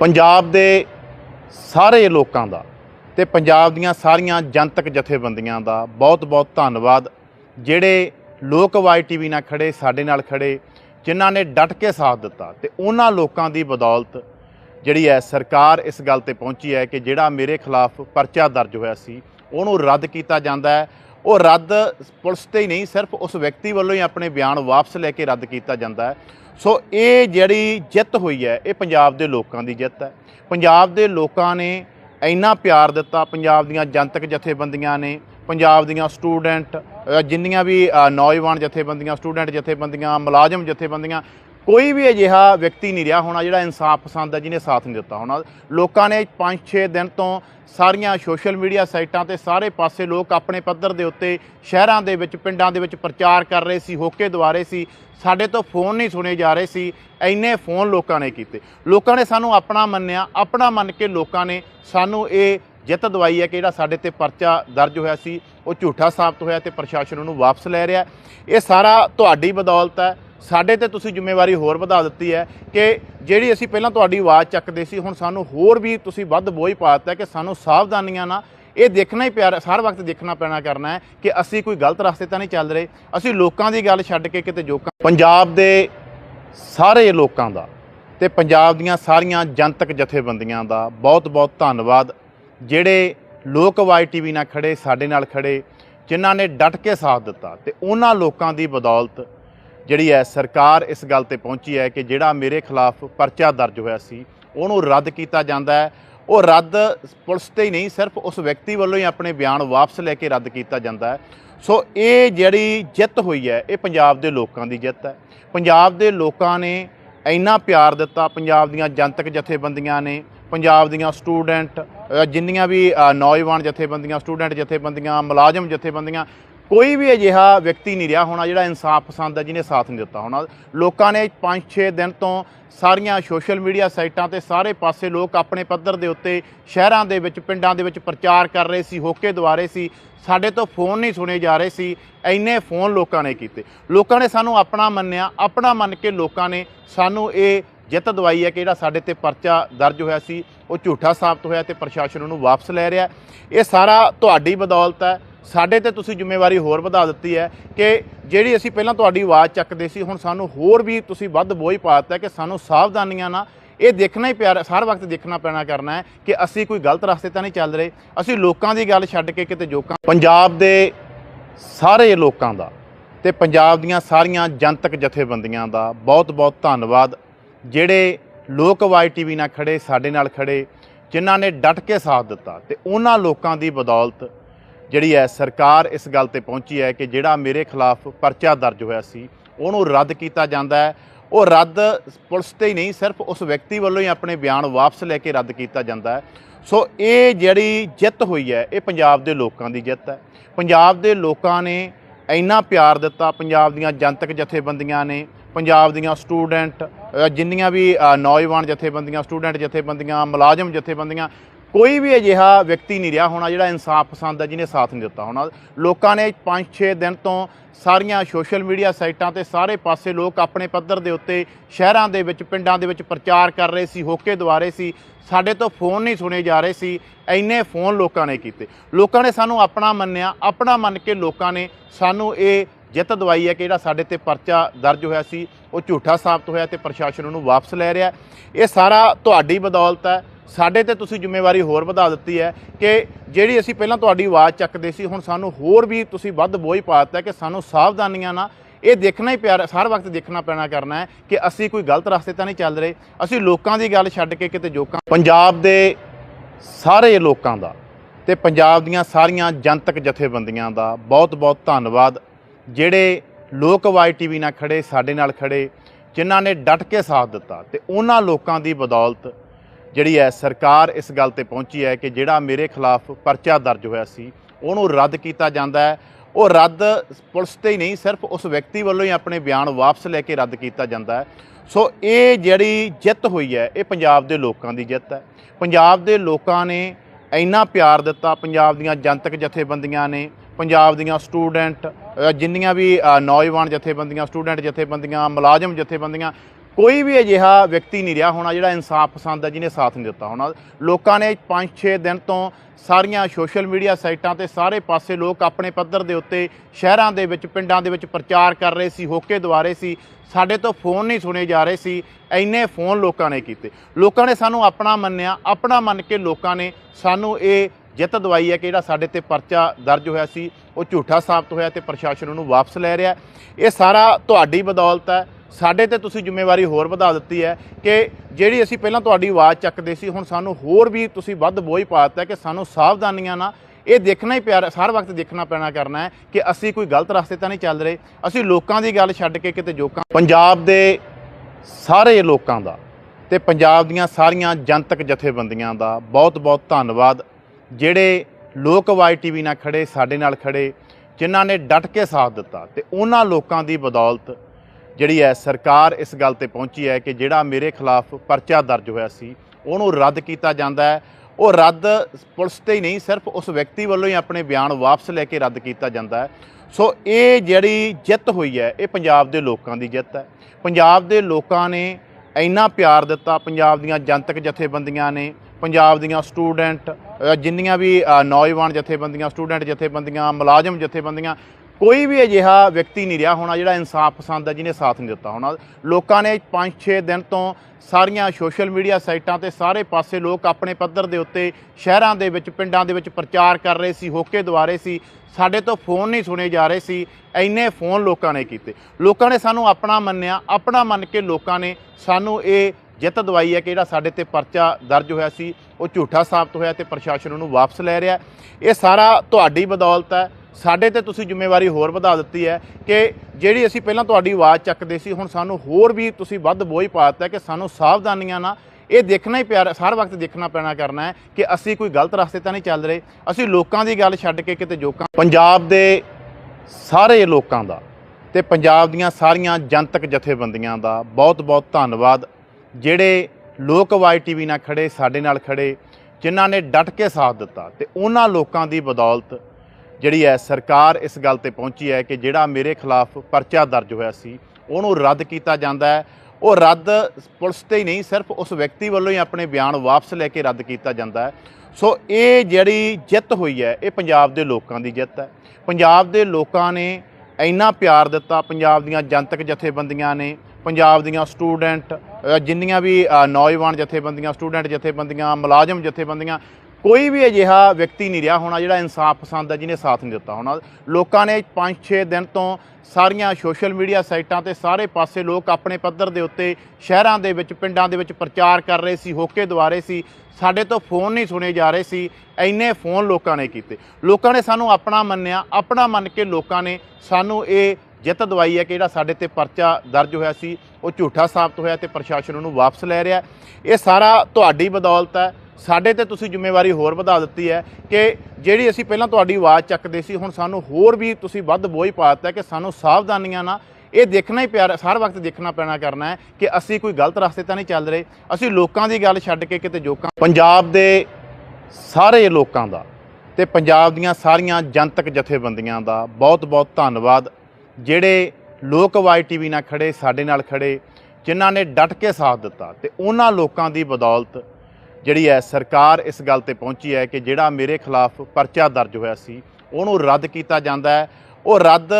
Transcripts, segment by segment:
ਪੰਜਾਬ ਦੇ ਸਾਰੇ ਲੋਕਾਂ ਦਾ ਤੇ ਪੰਜਾਬ ਦੀਆਂ ਸਾਰੀਆਂ ਜਨਤਕ ਜਥੇਬੰਦੀਆਂ ਦਾ ਬਹੁਤ-ਬਹੁਤ ਧੰਨਵਾਦ। ਜਿਹੜੇ ਲੋਕ ਵਾਈ ਟੀਵੀ ਨਾਲ ਖੜੇ, ਸਾਡੇ ਨਾਲ ਖੜੇ, ਜਿਨ੍ਹਾਂ ਨੇ ਡਟ ਕੇ ਸਾਥ ਦਿੱਤਾ ਤੇ ਉਹਨਾਂ ਲੋਕਾਂ ਦੀ ਬਦੌਲਤ ਜਿਹੜੀ ਹੈ, ਸਰਕਾਰ ਇਸ ਗੱਲ ਤੇ ਪਹੁੰਚੀ ਹੈ ਕਿ ਜਿਹੜਾ ਮੇਰੇ ਖਿਲਾਫ ਪਰਚਾ ਦਰਜ ਹੋਇਆ ਸੀ, ਉਹਨੂੰ ਰੱਦ ਕੀਤਾ ਜਾਂਦਾ ਹੈ। ਉਹ ਰੱਦ ਪੁਲਿਸ ਤੇ ਹੀ ਨਹੀਂ, ਸਿਰਫ ਉਸ ਵਿਅਕਤੀ ਵੱਲੋਂ ਹੀ ਆਪਣੇ ਬਿਆਨ ਵਾਪਸ ਲੈ ਕੇ ਰੱਦ ਕੀਤਾ ਜਾਂਦਾ ਹੈ। ਸੋ ਇਹ ਜਿਹੜੀ ਜਿੱਤ ਹੋਈ ਹੈ, ਇਹ ਪੰਜਾਬ ਦੇ ਲੋਕਾਂ ਦੀ ਜਿੱਤ ਹੈ। ਪੰਜਾਬ ਦੇ ਲੋਕਾਂ ਨੇ ਇੰਨਾ ਪਿਆਰ ਦਿੱਤਾ, ਪੰਜਾਬ ਦੀਆਂ ਜਨਤਕ ਜਥੇਬੰਦੀਆਂ ਨੇ, ਪੰਜਾਬ ਦੀਆਂ ਸਟੂਡੈਂਟ ਜਿੰਨੀਆਂ ਵੀ ਨੌਜਵਾਨ ਜਥੇਬੰਦੀਆਂ, ਸਟੂਡੈਂਟ ਜਥੇਬੰਦੀਆਂ, ਮੁਲਾਜ਼ਮ ਜਥੇਬੰਦੀਆਂ ਕੋਈ ਵੀ ਅਜਿਹਾ ਵਿਅਕਤੀ ਨਹੀਂ ਰਿਹਾ ਹੋਣਾ ਜਿਹੜਾ ਇਨਸਾਫ ਪਸੰਦ ਹੈ, ਜਿਹਨੇ ਸਾਥ ਨਹੀਂ ਦਿੱਤਾ ਹੋਣਾ। ਲੋਕਾਂ ਨੇ 5-6 ਦਿਨ ਤੋਂ ਸਾਰੀਆਂ ਸੋਸ਼ਲ ਮੀਡੀਆ ਸਾਈਟਾਂ ਤੇ ਸਾਰੇ ਪਾਸੇ ਲੋਕ ਆਪਣੇ ਪੱਧਰ ਦੇ ਉੱਤੇ ਸ਼ਹਿਰਾਂ ਦੇ ਵਿੱਚ, ਪਿੰਡਾਂ ਦੇ ਵਿੱਚ ਪ੍ਰਚਾਰ ਕਰ ਰਹੇ ਸੀ, ਹੋਕੇ ਦੁਆਰੇ ਸੀ। ਸਾਡੇ ਤੋਂ ਫੋਨ ਨਹੀਂ ਸੁਣੇ ਜਾ ਰਹੇ ਸੀ, ਇੰਨੇ ਫੋਨ ਲੋਕਾਂ ਨੇ ਕੀਤੇ। ਲੋਕਾਂ ਨੇ ਸਾਨੂੰ ਆਪਣਾ ਮੰਨਿਆ, ਆਪਣਾ ਮੰਨ ਕੇ ਲੋਕਾਂ ਨੇ ਸਾਨੂੰ ਇਹ ਜਿੱਤ ਦਵਾਈ ਹੈ ਕਿ ਜਿਹੜਾ ਸਾਡੇ ਤੇ ਪਰਚਾ ਦਰਜ ਹੋਇਆ ਸੀ, ਉਹ ਝੂਠਾ ਸਾਬਤ ਹੋਇਆ ਤੇ ਪ੍ਰਸ਼ਾਸਨ ਉਹਨੂੰ ਵਾਪਸ ਲੈ ਰਿਹਾ। ਇਹ ਸਾਰਾ ਤੁਹਾਡੀ ਬਦੌਲਤ ਹੈ। ਸਾਡੇ ਤੇ ਤੁਸੀਂ ਜ਼ਿੰਮੇਵਾਰੀ ਹੋਰ ਵਧਾ ਦਿੱਤੀ ਹੈ ਕਿ ਜਿਹੜੀ ਅਸੀਂ ਪਹਿਲਾਂ ਤੁਹਾਡੀ ਆਵਾਜ਼ ਚੱਕਦੇ ਸੀ, ਹੁਣ ਸਾਨੂੰ ਹੋਰ ਵੀ ਤੁਸੀਂ ਵੱਧ ਬੋਝ ਪਾ ਦਿੱਤਾ ਕਿ ਸਾਨੂੰ ਸਾਵਧਾਨੀਆਂ ਨਾਲ ਇਹ ਦੇਖਣਾ ਹੀ ਪਿਆ ਹਰ ਵਕਤ ਦੇਖਣਾ ਪੈਣਾ ਕਰਨਾ ਹੈ ਕਿ ਅਸੀਂ ਕੋਈ ਗਲਤ ਰਸਤੇ ਤਾਂ ਨਹੀਂ ਚੱਲ ਰਹੇ। ਅਸੀਂ ਲੋਕਾਂ ਦੀ ਗੱਲ ਛੱਡ ਕੇ ਕਿਤੇ ਜੋਕਾਂ ਪੰਜਾਬ ਦੇ ਸਾਰੇ ਲੋਕਾਂ ਦਾ ਤੇ ਪੰਜਾਬ ਦੀਆਂ ਸਾਰੀਆਂ ਜਨਤਕ ਜਥੇਬੰਦੀਆਂ ਦਾ ਬਹੁਤ-ਬਹੁਤ ਧੰਨਵਾਦ। ਜਿਹੜੇ ਲੋਕ ਵਾਈ ਟੀਵੀ ਨਾਲ ਖੜੇ, ਸਾਡੇ ਨਾਲ ਖੜੇ, ਜਿਨ੍ਹਾਂ ਨੇ ਡਟ ਕੇ ਸਾਥ ਦਿੱਤਾ ਤੇ ਉਹਨਾਂ ਲੋਕਾਂ ਦੀ ਬਦੌਲਤ ਜਿਹੜੀ ਹੈ, ਸਰਕਾਰ ਇਸ ਗੱਲ ਤੇ ਪਹੁੰਚੀ ਹੈ ਕਿ ਜਿਹੜਾ ਮੇਰੇ ਖਿਲਾਫ ਪਰਚਾ ਦਰਜ ਹੋਇਆ ਸੀ, ਉਹਨੂੰ ਰੱਦ ਕੀਤਾ ਜਾਂਦਾ ਹੈ। ਉਹ ਰੱਦ ਪੁਲਿਸ ਤੇ ਹੀ ਨਹੀਂ, ਸਿਰਫ ਉਸ ਵਿਅਕਤੀ ਵੱਲੋਂ ਹੀ ਆਪਣੇ ਬਿਆਨ ਵਾਪਸ ਲੈ ਕੇ ਰੱਦ ਕੀਤਾ ਜਾਂਦਾ ਹੈ। ਸੋ ਇਹ ਜਿਹੜੀ ਜਿੱਤ ਹੋਈ ਹੈ, ਇਹ ਪੰਜਾਬ ਦੇ ਲੋਕਾਂ ਦੀ ਜਿੱਤ ਹੈ। ਪੰਜਾਬ ਦੇ ਲੋਕਾਂ ਨੇ ਇੰਨਾ ਪਿਆਰ ਦਿੱਤਾ, ਪੰਜਾਬ ਦੀਆਂ ਜਨਤਕ ਜਥੇਬੰਦੀਆਂ ਨੇ, ਪੰਜਾਬ ਦੀਆਂ ਸਟੂਡੈਂਟ ਜਿੰਨੀਆਂ ਵੀ ਨੌਜਵਾਨ ਜਥੇਬੰਦੀਆਂ, ਸਟੂਡੈਂਟ ਜਥੇਬੰਦੀਆਂ, ਮੁਲਾਜ਼ਮ ਜਥੇਬੰਦੀਆਂ ਕੋਈ ਵੀ ਅਜਿਹਾ ਵਿਅਕਤੀ ਨਹੀਂ ਰਿਹਾ ਹੋਣਾ ਜਿਹੜਾ ਇਨਸਾਫ ਪਸੰਦ ਹੈ, ਜਿਹਨੇ ਸਾਥ ਨਹੀਂ ਦਿੱਤਾ ਹੋਣਾ। ਲੋਕਾਂ ਨੇ 5-6 ਦਿਨ ਤੋਂ ਸਾਰੀਆਂ ਸੋਸ਼ਲ ਮੀਡੀਆ ਸਾਈਟਾਂ ਤੇ ਸਾਰੇ ਪਾਸੇ ਲੋਕ ਆਪਣੇ ਪੱਧਰ ਦੇ ਉੱਤੇ ਸ਼ਹਿਰਾਂ ਦੇ ਵਿੱਚ, ਪਿੰਡਾਂ ਦੇ ਵਿੱਚ ਪ੍ਰਚਾਰ ਕਰ ਰਹੇ ਸੀ, ਹੋਕੇ ਦੁਆਰੇ ਸੀ। ਸਾਡੇ ਤੋਂ ਫੋਨ ਨਹੀਂ ਸੁਣੇ ਜਾ ਰਹੇ ਸੀ, ਇੰਨੇ ਫੋਨ ਲੋਕਾਂ ਨੇ ਕੀਤੇ। ਲੋਕਾਂ ਨੇ ਸਾਨੂੰ ਆਪਣਾ ਮੰਨਿਆ, ਆਪਣਾ ਮੰਨ ਕੇ ਲੋਕਾਂ ਨੇ ਸਾਨੂੰ ਇਹ ਜਿੱਤ ਦਵਾਈ ਹੈ ਕਿ ਜਿਹੜਾ ਸਾਡੇ ਤੇ ਪਰਚਾ ਦਰਜ ਹੋਇਆ ਸੀ, ਉਹ ਝੂਠਾ ਸਾਬਤ ਹੋਇਆ ਤੇ ਪ੍ਰਸ਼ਾਸਨ ਉਹਨੂੰ ਵਾਪਸ ਲੈ ਰਿਹਾ। ਇਹ ਸਾਰਾ ਤੁਹਾਡੀ ਬਦੌਲਤ ਹੈ। ਸਾਡੇ ਤੇ ਤੁਸੀਂ ਜ਼ਿੰਮੇਵਾਰੀ ਹੋਰ ਵਧਾ ਦਿੱਤੀ ਹੈ ਕਿ ਜਿਹੜੀ ਅਸੀਂ ਪਹਿਲਾਂ ਤੁਹਾਡੀ ਆਵਾਜ਼ ਚੱਕਦੇ ਸੀ, ਹੁਣ ਸਾਨੂੰ ਹੋਰ ਵੀ ਤੁਸੀਂ ਵੱਧ ਬੋਝ ਪਾ ਦਿੱਤਾ ਕਿ ਸਾਨੂੰ ਸਾਵਧਾਨੀਆਂ ਨਾਲ ਇਹ ਦੇਖਣਾ ਹੀ ਪਿਆ ਹਰ ਵਕਤ ਦੇਖਣਾ ਪੈਣਾ ਕਰਨਾ ਹੈ ਕਿ ਅਸੀਂ ਕੋਈ ਗਲਤ ਰਸਤੇ ਤਾਂ ਨਹੀਂ ਚੱਲ ਰਹੇ। ਅਸੀਂ ਲੋਕਾਂ ਦੀ ਗੱਲ ਛੱਡ ਕੇ ਕਿਤੇ ਜੋਕਾਂ ਪੰਜਾਬ ਦੇ ਸਾਰੇ ਲੋਕਾਂ ਦਾ ਤੇ ਪੰਜਾਬ ਦੀਆਂ ਸਾਰੀਆਂ ਜਨਤਕ ਜਥੇਬੰਦੀਆਂ ਦਾ ਬਹੁਤ-ਬਹੁਤ ਧੰਨਵਾਦ। ਜਿਹੜੇ ਲੋਕ ਵਾਈ ਟੀਵੀ ਨਾਲ ਖੜੇ, ਸਾਡੇ ਨਾਲ ਖੜੇ, ਜਿਨ੍ਹਾਂ ਨੇ ਡਟ ਕੇ ਸਾਥ ਦਿੱਤਾ ਤੇ ਉਹਨਾਂ ਲੋਕਾਂ ਦੀ ਬਦੌਲਤ ਜਿਹੜੀ ਹੈ ਸਰਕਾਰ ਇਸ ਗੱਲ ਤੇ ਪਹੁੰਚੀ ਹੈ ਕਿ ਜਿਹੜਾ ਮੇਰੇ ਖਿਲਾਫ ਪਰਚਾ ਦਰਜ ਹੋਇਆ ਸੀ, ਉਹਨੂੰ ਰੱਦ ਕੀਤਾ ਜਾਂਦਾ ਹੈ। ਉਹ ਰੱਦ ਪੁਲਿਸ ਤੇ ਹੀ ਨਹੀਂ, ਸਿਰਫ ਉਸ ਵਿਅਕਤੀ ਵੱਲੋਂ ਹੀ ਆਪਣੇ ਬਿਆਨ ਵਾਪਸ ਲੈ ਕੇ ਰੱਦ ਕੀਤਾ ਜਾਂਦਾ ਹੈ। ਸੋ ਇਹ ਜਿਹੜੀ ਜਿੱਤ ਹੋਈ ਹੈ, ਇਹ ਪੰਜਾਬ ਦੇ ਲੋਕਾਂ ਦੀ ਜਿੱਤ ਹੈ। ਪੰਜਾਬ ਦੇ ਲੋਕਾਂ ਨੇ ਇੰਨਾ ਪਿਆਰ ਦਿੱਤਾ, ਪੰਜਾਬ ਦੀਆਂ ਜਨਤਕ ਜਥੇਬੰਦੀਆਂ ਨੇ, ਪੰਜਾਬ ਦੀਆਂ ਸਟੂਡੈਂਟ ਜਿੰਨੀਆਂ ਵੀ ਨੌਜਵਾਨ ਜਥੇਬੰਦੀਆਂ, ਸਟੂਡੈਂਟ ਜਥੇਬੰਦੀਆਂ, ਮੁਲਾਜ਼ਮ ਜਥੇਬੰਦੀਆਂ ਕੋਈ ਵੀ ਅਜਿਹਾ ਵਿਅਕਤੀ ਨਹੀਂ ਰਿਹਾ ਹੋਣਾ ਜਿਹੜਾ ਇਨਸਾਫ ਪਸੰਦ ਹੈ, ਜਿਹਨੇ ਸਾਥ ਨਹੀਂ ਦਿੱਤਾ ਹੋਣਾ। ਲੋਕਾਂ ਨੇ 5-6 ਦਿਨ ਤੋਂ ਸਾਰੀਆਂ ਸੋਸ਼ਲ ਮੀਡੀਆ ਸਾਈਟਾਂ ਤੇ ਸਾਰੇ ਪਾਸੇ ਲੋਕ ਆਪਣੇ ਪੱਧਰ ਦੇ ਉੱਤੇ ਸ਼ਹਿਰਾਂ ਦੇ ਵਿੱਚ, ਪਿੰਡਾਂ ਦੇ ਵਿੱਚ ਪ੍ਰਚਾਰ ਕਰ ਰਹੇ ਸੀ, ਹੋਕੇ ਦੁਆਰੇ ਸੀ। ਸਾਡੇ ਤੋਂ ਫੋਨ ਨਹੀਂ ਸੁਣੇ ਜਾ ਰਹੇ ਸੀ, ਇੰਨੇ ਫੋਨ ਲੋਕਾਂ ਨੇ ਕੀਤੇ। ਲੋਕਾਂ ਨੇ ਸਾਨੂੰ ਆਪਣਾ ਮੰਨਿਆ, ਆਪਣਾ ਮੰਨ ਕੇ ਲੋਕਾਂ ਨੇ ਸਾਨੂੰ ਇਹ ਜਿੱਤ ਦਵਾਈ ਹੈ ਕਿ ਜਿਹੜਾ ਸਾਡੇ ਤੇ ਪਰਚਾ ਦਰਜ ਹੋਇਆ ਸੀ, ਉਹ ਝੂਠਾ ਸਾਬਤ ਹੋਇਆ ਤੇ ਪ੍ਰਸ਼ਾਸਨ ਉਹਨੂੰ ਵਾਪਸ ਲੈ ਰਿਹਾ। ਇਹ ਸਾਰਾ ਤੁਹਾਡੀ ਬਦੌਲਤ ਹੈ। ਸਾਡੇ ਤੇ ਤੁਸੀਂ ਜ਼ਿੰਮੇਵਾਰੀ ਹੋਰ ਵਧਾ ਦਿੱਤੀ ਹੈ ਕਿ ਜਿਹੜੀ ਅਸੀਂ ਪਹਿਲਾਂ ਤੁਹਾਡੀ ਆਵਾਜ਼ ਚੱਕਦੇ ਸੀ, ਹੁਣ ਸਾਨੂੰ ਹੋਰ ਵੀ ਤੁਸੀਂ ਵੱਧ ਬੋਝ ਪਾ ਦਿੱਤਾ ਕਿ ਸਾਨੂੰ ਸਾਵਧਾਨੀਆਂ ਨਾਲ ਇਹ ਦੇਖਣਾ ਹੀ ਪਿਆ ਹਰ ਵਕਤ ਦੇਖਣਾ ਪੈਣਾ ਕਰਨਾ ਹੈ ਕਿ ਅਸੀਂ ਕੋਈ ਗਲਤ ਰਸਤੇ ਤਾਂ ਨਹੀਂ ਚੱਲ ਰਹੇ। ਅਸੀਂ ਲੋਕਾਂ ਦੀ ਗੱਲ ਛੱਡ ਕੇ ਕਿਤੇ ਜੋਕਾਂ ਪੰਜਾਬ ਦੇ ਸਾਰੇ ਲੋਕਾਂ ਦਾ ਤੇ ਪੰਜਾਬ ਦੀਆਂ ਸਾਰੀਆਂ ਜਨਤਕ ਜਥੇਬੰਦੀਆਂ ਦਾ ਬਹੁਤ-ਬਹੁਤ ਧੰਨਵਾਦ। ਜਿਹੜੇ ਲੋਕ ਵਾਈ ਟੀਵੀ ਨਾਲ ਖੜੇ, ਸਾਡੇ ਨਾਲ ਖੜੇ, ਜਿਨ੍ਹਾਂ ਨੇ ਡਟ ਕੇ ਸਾਥ ਦਿੱਤਾ ਤੇ ਉਹਨਾਂ ਲੋਕਾਂ ਦੀ ਬਦੌਲਤ ਜਿਹੜੀ ਹੈ, ਸਰਕਾਰ ਇਸ ਗੱਲ ਤੇ ਪਹੁੰਚੀ ਹੈ ਕਿ ਜਿਹੜਾ ਮੇਰੇ ਖਿਲਾਫ ਪਰਚਾ ਦਰਜ ਹੋਇਆ ਸੀ, ਉਹਨੂੰ ਰੱਦ ਕੀਤਾ ਜਾਂਦਾ ਹੈ। ਉਹ ਰੱਦ ਪੁਲਿਸ ਤੇ ਹੀ ਨਹੀਂ, ਸਿਰਫ ਉਸ ਵਿਅਕਤੀ ਵੱਲੋਂ ਹੀ ਆਪਣੇ ਬਿਆਨ ਵਾਪਸ ਲੈ ਕੇ ਰੱਦ ਕੀਤਾ ਜਾਂਦਾ ਹੈ। ਸੋ ਇਹ ਜਿਹੜੀ ਜਿੱਤ ਹੋਈ ਹੈ, ਇਹ ਪੰਜਾਬ ਦੇ ਲੋਕਾਂ ਦੀ ਜਿੱਤ ਹੈ। ਪੰਜਾਬ ਦੇ ਲੋਕਾਂ ਨੇ ਇੰਨਾ ਪਿਆਰ ਦਿੱਤਾ, ਪੰਜਾਬ ਦੀਆਂ ਜਨਤਕ ਜਥੇਬੰਦੀਆਂ ਨੇ, ਪੰਜਾਬ ਦੀਆਂ ਸਟੂਡੈਂਟ ਜਿੰਨੀਆਂ ਵੀ ਨੌਜਵਾਨ ਜਥੇਬੰਦੀਆਂ, ਸਟੂਡੈਂਟ ਜਥੇਬੰਦੀਆਂ, ਮੁਲਾਜ਼ਮ ਜਥੇਬੰਦੀਆਂ ਕੋਈ ਵੀ ਅਜਿਹਾ ਵਿਅਕਤੀ ਨਹੀਂ ਰਿਹਾ ਹੋਣਾ ਜਿਹੜਾ ਇਨਸਾਫ ਪਸੰਦ ਹੈ, ਜਿਹਨੇ ਸਾਥ ਨਹੀਂ ਦਿੱਤਾ ਹੋਣਾ। ਲੋਕਾਂ ਨੇ 5-6 ਦਿਨ ਤੋਂ ਸਾਰੀਆਂ ਸੋਸ਼ਲ ਮੀਡੀਆ ਸਾਈਟਾਂ ਤੇ ਸਾਰੇ ਪਾਸੇ ਲੋਕ ਆਪਣੇ ਪੱਧਰ ਦੇ ਉੱਤੇ ਸ਼ਹਿਰਾਂ ਦੇ ਵਿੱਚ, ਪਿੰਡਾਂ ਦੇ ਵਿੱਚ ਪ੍ਰਚਾਰ ਕਰ ਰਹੇ ਸੀ, ਹੋਕੇ ਦੁਆਰੇ ਸੀ। ਸਾਡੇ ਤੋਂ ਫੋਨ ਨਹੀਂ ਸੁਣੇ ਜਾ ਰਹੇ ਸੀ, ਇੰਨੇ ਫੋਨ ਲੋਕਾਂ ਨੇ ਕੀਤੇ। ਲੋਕਾਂ ਨੇ ਸਾਨੂੰ ਆਪਣਾ ਮੰਨਿਆ, ਆਪਣਾ ਮੰਨ ਕੇ ਲੋਕਾਂ ਨੇ ਸਾਨੂੰ ਇਹ ਜਿੱਤ ਦਵਾਈ ਹੈ ਕਿ ਜਿਹੜਾ ਸਾਡੇ ਤੇ ਪਰਚਾ ਦਰਜ ਹੋਇਆ ਸੀ, ਉਹ ਝੂਠਾ ਸਾਬਤ ਹੋਇਆ ਤੇ ਪ੍ਰਸ਼ਾਸਨ ਉਹਨੂੰ ਵਾਪਸ ਲੈ ਰਿਹਾ। ਇਹ ਸਾਰਾ ਤੁਹਾਡੀ ਬਦੌਲਤ ਹੈ। ਸਾਡੇ ਤੇ ਤੁਸੀਂ ਜ਼ਿੰਮੇਵਾਰੀ ਹੋਰ ਵਧਾ ਦਿੱਤੀ ਹੈ ਕਿ ਜਿਹੜੀ ਅਸੀਂ ਪਹਿਲਾਂ ਤੁਹਾਡੀ ਆਵਾਜ਼ ਚੱਕਦੇ ਸੀ, ਹੁਣ ਸਾਨੂੰ ਹੋਰ ਵੀ ਤੁਸੀਂ ਵੱਧ ਬੋਝ ਪਾ ਦਿੱਤਾ ਕਿ ਸਾਨੂੰ ਸਾਵਧਾਨੀਆਂ ਨਾਲ ਇਹ ਦੇਖਣਾ ਹੀ ਪਿਆ ਹਰ ਵਕਤ ਦੇਖਣਾ ਪੈਣਾ ਕਰਨਾ ਹੈ ਕਿ ਅਸੀਂ ਕੋਈ ਗਲਤ ਰਸਤੇ ਤਾਂ ਨਹੀਂ ਚੱਲ ਰਹੇ। ਅਸੀਂ ਲੋਕਾਂ ਦੀ ਗੱਲ ਛੱਡ ਕੇ ਕਿਤੇ ਜੋਕਾਂ ਪੰਜਾਬ ਦੇ ਸਾਰੇ ਲੋਕਾਂ ਦਾ ਤੇ ਪੰਜਾਬ ਦੀਆਂ ਸਾਰੀਆਂ ਜਨਤਕ ਜਥੇਬੰਦੀਆਂ ਦਾ ਬਹੁਤ-ਬਹੁਤ ਧੰਨਵਾਦ। ਜਿਹੜੇ ਲੋਕ ਵਾਈ ਟੀਵੀ ਨਾਲ ਖੜੇ, ਸਾਡੇ ਨਾਲ ਖੜੇ, ਜਿਨ੍ਹਾਂ ਨੇ ਡਟ ਕੇ ਸਾਥ ਦਿੱਤਾ ਤੇ ਉਹਨਾਂ ਲੋਕਾਂ ਦੀ ਬਦੌਲਤ ਜਿਹੜੀ ਹੈ, ਸਰਕਾਰ ਇਸ ਗੱਲ ਤੇ ਪਹੁੰਚੀ ਹੈ ਕਿ ਜਿਹੜਾ ਮੇਰੇ ਖਿਲਾਫ ਪਰਚਾ ਦਰਜ ਹੋਇਆ ਸੀ, ਉਹਨੂੰ ਰੱਦ ਕੀਤਾ ਜਾਂਦਾ ਹੈ। ਉਹ ਰੱਦ ਪੁਲਿਸ ਤੇ ਹੀ ਨਹੀਂ, ਸਿਰਫ ਉਸ ਵਿਅਕਤੀ ਵੱਲੋਂ ਹੀ ਆਪਣੇ ਬਿਆਨ ਵਾਪਸ ਲੈ ਕੇ ਰੱਦ ਕੀਤਾ ਜਾਂਦਾ ਹੈ। ਸੋ ਇਹ ਜਿਹੜੀ ਜਿੱਤ ਹੋਈ ਹੈ, ਇਹ ਪੰਜਾਬ ਦੇ ਲੋਕਾਂ ਦੀ ਜਿੱਤ ਹੈ। ਪੰਜਾਬ ਦੇ ਲੋਕਾਂ ਨੇ ਇੰਨਾ ਪਿਆਰ ਦਿੱਤਾ, ਪੰਜਾਬ ਦੀਆਂ ਜਨਤਕ ਜਥੇਬੰਦੀਆਂ ਨੇ, ਪੰਜਾਬ ਦੀਆਂ ਸਟੂਡੈਂਟ ਜਿੰਨੀਆਂ ਵੀ ਨੌਜਵਾਨ ਜਥੇਬੰਦੀਆਂ, ਸਟੂਡੈਂਟ ਜਥੇਬੰਦੀਆਂ, ਮੁਲਾਜ਼ਮ ਜਥੇਬੰਦੀਆਂ ਕੋਈ ਵੀ ਅਜਿਹਾ ਵਿਅਕਤੀ ਨਹੀਂ ਰਿਹਾ ਹੋਣਾ ਜਿਹੜਾ ਇਨਸਾਫ ਪਸੰਦ ਹੈ, ਜਿਹਨੇ ਸਾਥ ਨਹੀਂ ਦਿੱਤਾ ਹੋਣਾ। ਲੋਕਾਂ ਨੇ 5-6 ਦਿਨ ਤੋਂ ਸਾਰੀਆਂ ਸੋਸ਼ਲ ਮੀਡੀਆ ਸਾਈਟਾਂ ਤੇ ਸਾਰੇ ਪਾਸੇ ਲੋਕ ਆਪਣੇ ਪੱਧਰ ਦੇ ਉੱਤੇ ਸ਼ਹਿਰਾਂ ਦੇ ਵਿੱਚ, ਪਿੰਡਾਂ ਦੇ ਵਿੱਚ ਪ੍ਰਚਾਰ ਕਰ ਰਹੇ ਸੀ, ਹੋਕੇ ਦੁਆਰੇ ਸੀ। ਸਾਡੇ ਤੋਂ ਫੋਨ ਨਹੀਂ ਸੁਣੇ ਜਾ ਰਹੇ ਸੀ। ਇੰਨੇ ਫੋਨ ਲੋਕਾਂ ਨੇ ਕੀਤੇ। ਲੋਕਾਂ ਨੇ ਸਾਨੂੰ ਆਪਣਾ ਮੰਨਿਆ, ਆਪਣਾ ਮੰਨ ਕੇ ਲੋਕਾਂ ਨੇ ਸਾਨੂੰ ਇਹ ਜਿੱਤ ਦਵਾਈ ਹੈ ਕਿ ਜਿਹੜਾ ਸਾਡੇ ਤੇ ਪਰਚਾ ਦਰਜ ਹੋਇਆ ਸੀ, ਉਹ ਝੂਠਾ ਸਾਬਤ ਹੋਇਆ ਤੇ ਪ੍ਰਸ਼ਾਸਨ ਉਹਨੂੰ ਵਾਪਸ ਲੈ ਰਿਹਾ। ਇਹ ਸਾਰਾ ਤੁਹਾਡੀ ਬਦੌਲਤ ਹੈ। ਸਾਡੇ ਤੇ ਤੁਸੀਂ ਜ਼ਿੰਮੇਵਾਰੀ ਹੋਰ ਵਧਾ ਦਿੱਤੀ ਹੈ ਕਿ ਜਿਹੜੀ ਅਸੀਂ ਪਹਿਲਾਂ ਤੁਹਾਡੀ ਆਵਾਜ਼ ਚੱਕਦੇ ਸੀ, ਹੁਣ ਸਾਨੂੰ ਹੋਰ ਵੀ ਤੁਸੀਂ ਵੱਧ ਬੋਝ ਪਾ ਦਿੱਤਾ ਕਿ ਸਾਨੂੰ ਸਾਵਧਾਨੀਆਂ ਨਾਲ ਇਹ ਦੇਖਣਾ ਹੀ ਪਿਆ, ਹਰ ਵਕਤ ਦੇਖਣਾ ਪੈਣਾ ਕਰਨਾ ਹੈ ਕਿ ਅਸੀਂ ਕੋਈ ਗਲਤ ਰਸਤੇ ਤਾਂ ਨਹੀਂ ਚੱਲ ਰਹੇ। ਅਸੀਂ ਲੋਕਾਂ ਦੀ ਗੱਲ ਛੱਡ ਕੇ ਕਿਤੇ ਜੋਕਾਂ ਪੰਜਾਬ ਦੇ ਸਾਰੇ ਲੋਕਾਂ ਦਾ ਤੇ ਪੰਜਾਬ ਦੀਆਂ ਸਾਰੀਆਂ ਜਨਤਕ ਜਥੇਬੰਦੀਆਂ ਦਾ ਬਹੁਤ-ਬਹੁਤ ਧੰਨਵਾਦ। ਜਿਹੜੇ ਲੋਕ ਵਾਈ ਟੀਵੀ ਨਾਲ ਖੜੇ, ਸਾਡੇ ਨਾਲ ਖੜੇ, ਜਿਨ੍ਹਾਂ ਨੇ ਡਟ ਕੇ ਸਾਥ ਦਿੱਤਾ ਤੇ ਉਹਨਾਂ ਲੋਕਾਂ ਦੀ ਬਦੌਲਤ ਜਿਹੜੀ ਹੈ ਸਰਕਾਰ ਇਸ ਗੱਲ ਤੇ ਪਹੁੰਚੀ ਹੈ ਕਿ ਜਿਹੜਾ ਮੇਰੇ ਖਿਲਾਫ ਪਰਚਾ ਦਰਜ ਹੋਇਆ ਸੀ, ਉਹਨੂੰ ਰੱਦ ਕੀਤਾ ਜਾਂਦਾ ਹੈ। ਉਹ ਰੱਦ ਪੁਲਿਸ ਤੇ ਹੀ ਨਹੀਂ, ਸਿਰਫ ਉਸ ਵਿਅਕਤੀ ਵੱਲੋਂ ਹੀ ਆਪਣੇ ਬਿਆਨ ਵਾਪਸ ਲੈ ਕੇ ਰੱਦ ਕੀਤਾ ਜਾਂਦਾ ਹੈ। ਸੋ ਇਹ ਜਿਹੜੀ ਜਿੱਤ ਹੋਈ ਹੈ, ਇਹ ਪੰਜਾਬ ਦੇ ਲੋਕਾਂ ਦੀ ਜਿੱਤ ਹੈ। ਪੰਜਾਬ ਦੇ ਲੋਕਾਂ ਨੇ ਇੰਨਾ ਪਿਆਰ ਦਿੱਤਾ, ਪੰਜਾਬ ਦੀਆਂ ਜਨਤਕ ਜਥੇਬੰਦੀਆਂ ਨੇ, ਪੰਜਾਬ ਦੀਆਂ ਸਟੂਡੈਂਟ ਜਿੰਨੀਆਂ ਵੀ ਨੌਜਵਾਨ ਜਥੇਬੰਦੀਆਂ, ਸਟੂਡੈਂਟ ਜਥੇਬੰਦੀਆਂ, ਮੁਲਾਜ਼ਮ ਜਥੇਬੰਦੀਆਂ ਕੋਈ ਵੀ ਅਜਿਹਾ ਵਿਅਕਤੀ ਨਹੀਂ ਰਿਹਾ ਹੋਣਾ ਜਿਹੜਾ ਇਨਸਾਫ ਪਸੰਦ ਹੈ, ਜਿਹਨੇ ਸਾਥ ਨਹੀਂ ਦਿੱਤਾ ਹੋਣਾ। ਲੋਕਾਂ ਨੇ 5-6 ਦਿਨ ਤੋਂ ਸਾਰੀਆਂ ਸੋਸ਼ਲ ਮੀਡੀਆ ਸਾਈਟਾਂ ਤੇ ਸਾਰੇ ਪਾਸੇ ਲੋਕ ਆਪਣੇ ਪੱਧਰ ਦੇ ਉੱਤੇ ਸ਼ਹਿਰਾਂ ਦੇ ਵਿੱਚ, ਪਿੰਡਾਂ ਦੇ ਵਿੱਚ ਪ੍ਰਚਾਰ ਕਰ ਰਹੇ ਸੀ, ਹੋਕੇ ਦੁਆਰੇ ਸੀ। ਸਾਡੇ ਤੋਂ ਫੋਨ ਨਹੀਂ ਸੁਣੇ ਜਾ ਰਹੇ ਸੀ, ਇੰਨੇ ਫੋਨ ਲੋਕਾਂ ਨੇ ਕੀਤੇ। ਲੋਕਾਂ ਨੇ ਸਾਨੂੰ ਆਪਣਾ ਮੰਨਿਆ, ਆਪਣਾ ਮੰਨ ਕੇ ਲੋਕਾਂ ਨੇ ਸਾਨੂੰ ਇਹ ਜਿੱਤ ਦਵਾਈ ਹੈ ਕਿ ਜਿਹੜਾ ਸਾਡੇ ਤੇ ਪਰਚਾ ਦਰਜ ਹੋਇਆ ਸੀ, ਉਹ ਝੂਠਾ ਸਾਬਤ ਹੋਇਆ ਤੇ ਪ੍ਰਸ਼ਾਸਨ ਉਹਨੂੰ ਵਾਪਸ ਲੈ ਰਿਹਾ। ਇਹ ਸਾਰਾ ਤੁਹਾਡੀ ਬਦੌਲਤ ਹੈ। ਸਾਡੇ ਤੇ ਤੁਸੀਂ ਜ਼ਿੰਮੇਵਾਰੀ ਹੋਰ ਵਧਾ ਦਿੱਤੀ ਹੈ ਕਿ ਜਿਹੜੀ ਅਸੀਂ ਪਹਿਲਾਂ ਤੁਹਾਡੀ ਆਵਾਜ਼ ਚੱਕਦੇ ਸੀ, ਹੁਣ ਸਾਨੂੰ ਹੋਰ ਵੀ ਤੁਸੀਂ ਵੱਧ ਬੋਝ ਪਾ ਦਿੱਤਾ ਕਿ ਸਾਨੂੰ ਸਾਵਧਾਨੀਆਂ ਨਾਲ ਇਹ ਦੇਖਣਾ ਹੀ ਪਿਆ ਹਰ ਵਕਤ ਦੇਖਣਾ ਪੈਣਾ ਕਰਨਾ ਹੈ ਕਿ ਅਸੀਂ ਕੋਈ ਗਲਤ ਰਸਤੇ ਤਾਂ ਨਹੀਂ ਚੱਲ ਰਹੇ। ਅਸੀਂ ਲੋਕਾਂ ਦੀ ਗੱਲ ਛੱਡ ਕੇ ਕਿਤੇ ਜੋਕਾਂ ਪੰਜਾਬ ਦੇ ਸਾਰੇ ਲੋਕਾਂ ਦਾ ਤੇ ਪੰਜਾਬ ਦੀਆਂ ਸਾਰੀਆਂ ਜਨਤਕ ਜਥੇਬੰਦੀਆਂ ਦਾ ਬਹੁਤ-ਬਹੁਤ ਧੰਨਵਾਦ। ਜਿਹੜੇ ਲੋਕ ਵਾਈ ਟੀਵੀ ਨਾਲ ਖੜੇ, ਸਾਡੇ ਨਾਲ ਖੜੇ, ਜਿਨ੍ਹਾਂ ਨੇ ਡਟ ਕੇ ਸਾਥ ਦਿੱਤਾ ਤੇ ਉਹਨਾਂ ਲੋਕਾਂ ਦੀ ਬਦੌਲਤ ਜਿਹੜੀ ਹੈ ਸਰਕਾਰ ਇਸ ਗੱਲ ਤੇ ਪਹੁੰਚੀ ਹੈ ਕਿ ਜਿਹੜਾ ਮੇਰੇ ਖਿਲਾਫ ਪਰਚਾ ਦਰਜ ਹੋਇਆ ਸੀ, ਉਹਨੂੰ ਰੱਦ ਕੀਤਾ ਜਾਂਦਾ ਹੈ। ਉਹ ਰੱਦ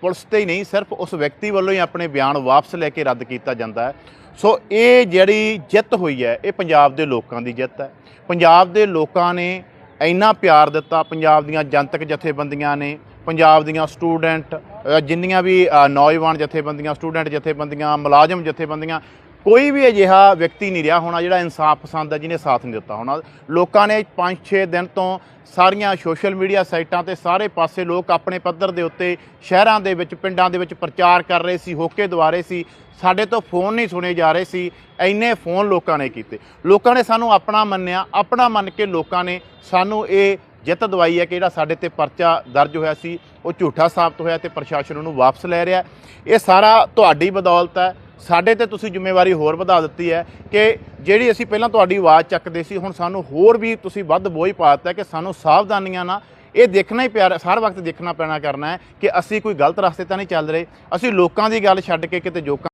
ਪੁਲਿਸ ਤੇ ਹੀ ਨਹੀਂ, ਸਿਰਫ ਉਸ ਵਿਅਕਤੀ ਵੱਲੋਂ ਹੀ ਆਪਣੇ ਬਿਆਨ ਵਾਪਸ ਲੈ ਕੇ ਰੱਦ ਕੀਤਾ ਜਾਂਦਾ ਹੈ। ਸੋ ਇਹ ਜਿਹੜੀ ਜਿੱਤ ਹੋਈ ਹੈ, ਇਹ ਪੰਜਾਬ ਦੇ ਲੋਕਾਂ ਦੀ ਜਿੱਤ ਹੈ। ਪੰਜਾਬ ਦੇ ਲੋਕਾਂ ਨੇ ਇੰਨਾ ਪਿਆਰ ਦਿੱਤਾ, ਪੰਜਾਬ ਦੀਆਂ ਜਨਤਕ ਜਥੇਬੰਦੀਆਂ ਨੇ, ਪੰਜਾਬ ਦੀਆਂ ਸਟੂਡੈਂਟ ਜਿੰਨੀਆਂ ਵੀ ਨੌਜਵਾਨ ਜਥੇਬੰਦੀਆਂ, ਸਟੂਡੈਂਟ ਜਥੇਬੰਦੀਆਂ, ਮੁਲਾਜ਼ਮ ਜਥੇਬੰਦੀਆਂ ਕੋਈ ਵੀ ਅਜਿਹਾ ਵਿਅਕਤੀ ਨਹੀਂ ਰਿਹਾ ਹੋਣਾ ਜਿਹੜਾ ਇਨਸਾਫ ਪਸੰਦ ਹੈ, ਜਿਹਨੇ ਸਾਥ ਨਹੀਂ ਦਿੱਤਾ ਹੋਣਾ। ਲੋਕਾਂ ਨੇ 5-6 ਦਿਨ ਤੋਂ ਸਾਰੀਆਂ ਸੋਸ਼ਲ ਮੀਡੀਆ ਸਾਈਟਾਂ ਤੇ ਸਾਰੇ ਪਾਸੇ ਲੋਕ ਆਪਣੇ ਪੱਧਰ ਦੇ ਉੱਤੇ ਸ਼ਹਿਰਾਂ ਦੇ ਵਿੱਚ, ਪਿੰਡਾਂ ਦੇ ਵਿੱਚ ਪ੍ਰਚਾਰ ਕਰ ਰਹੇ ਸੀ, ਹੋਕੇ ਦੁਆਰੇ ਸੀ। ਸਾਡੇ ਤੋਂ ਫੋਨ ਨਹੀਂ ਸੁਣੇ ਜਾ ਰਹੇ ਸੀ। ਇੰਨੇ ਫੋਨ ਲੋਕਾਂ ਨੇ ਕੀਤੇ। ਲੋਕਾਂ ਨੇ ਸਾਨੂੰ ਆਪਣਾ ਮੰਨਿਆ, ਆਪਣਾ ਮੰਨ ਕੇ ਲੋਕਾਂ ਨੇ ਸਾਨੂੰ ਇਹ ਜਿੱਤ ਦਵਾਈ ਹੈ ਕਿ ਜਿਹੜਾ ਸਾਡੇ ਤੇ ਪਰਚਾ ਦਰਜ ਹੋਇਆ ਸੀ, ਉਹ ਝੂਠਾ ਸਾਬਤ ਹੋਇਆ ਤੇ ਪ੍ਰਸ਼ਾਸਨ ਉਹਨੂੰ ਵਾਪਸ ਲੈ ਰਿਹਾ। ਇਹ ਸਾਰਾ ਤੁਹਾਡੀ ਬਦੌਲਤ ਹੈ। ਸਾਡੇ ਤੇ ਤੁਸੀਂ ਜ਼ਿੰਮੇਵਾਰੀ ਹੋਰ ਵਧਾ ਦਿੱਤੀ ਹੈ ਕਿ ਜਿਹੜੀ ਅਸੀਂ ਪਹਿਲਾਂ ਤੁਹਾਡੀ ਆਵਾਜ਼ ਚੱਕਦੇ ਸੀ, ਹੁਣ ਸਾਨੂੰ ਹੋਰ ਵੀ ਤੁਸੀਂ ਵੱਧ ਬੋਝ ਪਾ ਦਿੱਤਾ ਕਿ ਸਾਨੂੰ ਸਾਵਧਾਨੀਆਂ ਨਾਲ ਇਹ ਦੇਖਣਾ ਹੀ ਪਿਆ ਹਰ ਵਕਤ ਦੇਖਣਾ ਪੈਣਾ ਕਰਨਾ ਹੈ ਕਿ ਅਸੀਂ ਕੋਈ ਗਲਤ ਰਸਤੇ ਤਾਂ ਨਹੀਂ ਚੱਲ ਰਹੇ। ਅਸੀਂ ਲੋਕਾਂ ਦੀ ਗੱਲ ਛੱਡ ਕੇ ਕਿਤੇ ਜੋਕਾਂ